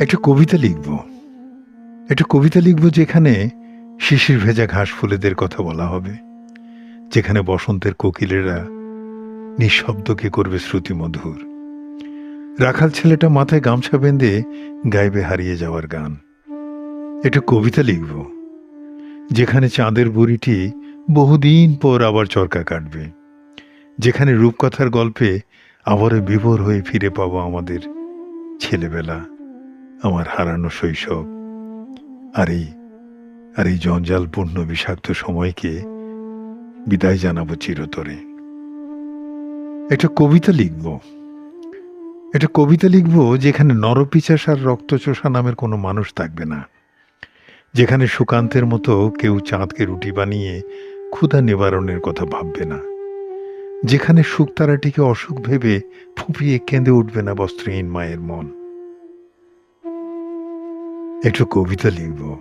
একটা কবিতা লিখব। একটা কবিতা লিখব যেখানে শিশির ভেজা ঘাস ফুলেদের কথা বলা হবে, যেখানে বসন্তের কোকিলেরা নিঃশব্দকে করবে শ্রুতিমধুর রাখাল ছেলেটা মাথায় গামছা বেঁধে গাইবে হারিয়ে যাওয়ার গান। একটা কবিতা লিখব, যেখানে চাঁদের বুড়িটি বহুদিন পর আবার চরকা কাটবে, যেখানে রূপকথার গল্পে আবারও বিভোর হয়ে ফিরে পাবো আমাদের ছেলেবেলা। আমার হারানো শৈশব। আর এই আর এই জঞ্জালপূর্ণ বিষাক্ত সময়কে বিদায় জানাব চিরতরে। একটা কবিতা লিখব। একটা কবিতা লিখব যেখানে নরপিচাস আর রক্তচোষা নামের কোনো মানুষ থাকবে না। যেখানে সুকান্তের মতো কেউ চাঁদকে রুটি বানিয়ে ক্ষুধা নিবারণের কথা ভাববে না। যেখানে সুখ তারাটিকে অসুখ ভেবে ফুপিয়ে কেঁদে উঠবে না বস্ত্রহীন মায়ের মন। একটু কবিতা লিখব।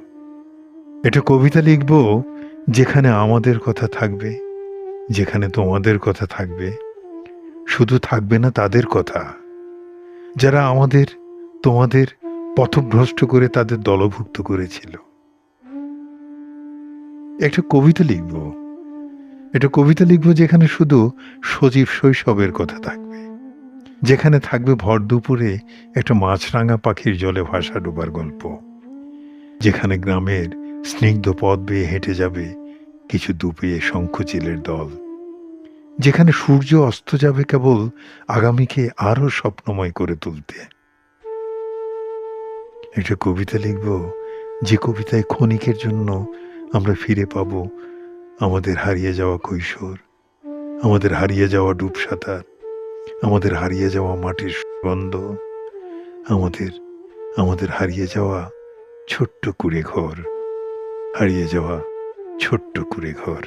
একটা কবিতা লিখব যেখানে আমাদের কথা থাকবে, যেখানে তোমাদের কথা থাকবে। শুধু থাকবে না তাদের কথা। যারা আমাদের, তোমাদের পথভ্রষ্ট করে তাদের দলভুক্ত করেছিল। একটা কবিতা লিখব। একটা কবিতা লিখব যেখানে শুধু সজীব শৈশবের কথা থাকবে। যেখানে থাকবে ভর দুপুরে একটা মাছরাঙা পাখির জলে ভাসা ডোবার গল্প। যেখানে গ্রামের স্নিগ্ধ পথ বেয়ে হেঁটে যাবে কিছু দুপিয়ে শঙ্খচিলের দল। যেখানে সূর্য অস্ত যাবে কেবল আগামীকে আরও স্বপ্নময় করে তুলতে। একটা কবিতা লিখব, যে কবিতায় ক্ষণিকের জন্য আমরা ফিরে পাব আমাদের হারিয়ে যাওয়া কৈশোর, আমাদের হারিয়ে যাওয়া ডুব সাঁতার, আমাদের হারিয়ে যাওয়া মাটির সুগন্ধ, আমাদের আমাদের হারিয়ে যাওয়া ছোট্ট কুড়ে ঘর হারিয়ে যাওয়া ছোট্ট কুড়ে ঘর